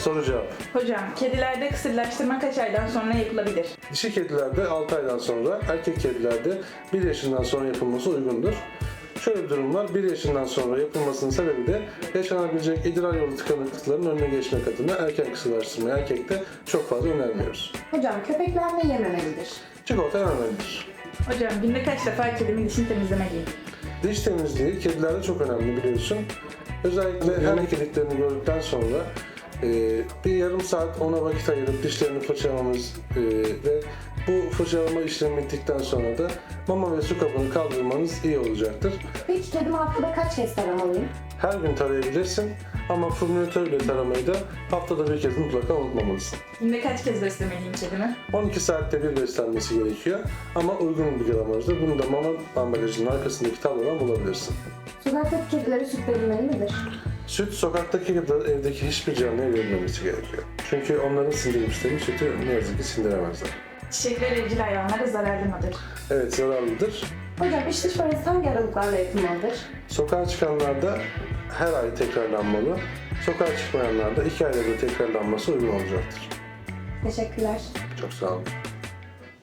soru cevap. Hocam, kedilerde kısırlaştırma kaç aydan sonra yapılabilir? Dişi kedilerde 6 aydan sonra, erkek kedilerde 1 yaşından sonra yapılması uygundur. Şöyle bir durum var, 1 yaşından sonra yapılmasının sebebi de yaşanabilecek idrar yolu tıkanıklıkların önüne geçmek adına erken kısırlaştırmayı erkekte çok fazla önermiyoruz. Hocam köpekler ne yememelidir? Çikolata önemlidir. Hocam, günde kaç defa kedimin dişini temizlemeliyim? Diş temizliği kedilerde çok önemli biliyorsun. Özellikle her yediklerini gördükten sonra e, bir yarım saat ona vakit ayırıp dişlerini fırçalamamız e, ve bu fırçalama işlemi bittikten sonra da mama ve su kabını kaldırmanız iyi olacaktır. Peki kedimi haftada kaç kez taramalıyım? Her gün tarayabilirsin ama fırminatör ile taramayı da haftada bir kez mutlaka unutmamalısın. Günde kaç kez beslemeliyim kedimi? 12 saatte bir beslenmesi gerekiyor ama uygun bir gramajda. Bunu da mama ambalajının arkasındaki tablodan bulabilirsin. Sokaktaki kedilere süt verilmeli midir? Süt sokaktaki ya da evdeki hiçbir canlıya verilmemesi gerekiyor. Çünkü onların sindirim sistemi sütü ne yazık ki sindiremezler. Çiçekler evcil hayvanlara zararlı mıdır? Evet zararlıdır. Hocam iç dış parazit hangi aralıklarla yapılmalıdır? Sokağa çıkanlarda her ay tekrarlanmalı. Sokağa çıkmayanlarda iki ayda bir tekrarlanması uygun olacaktır. Teşekkürler. Çok sağ olun.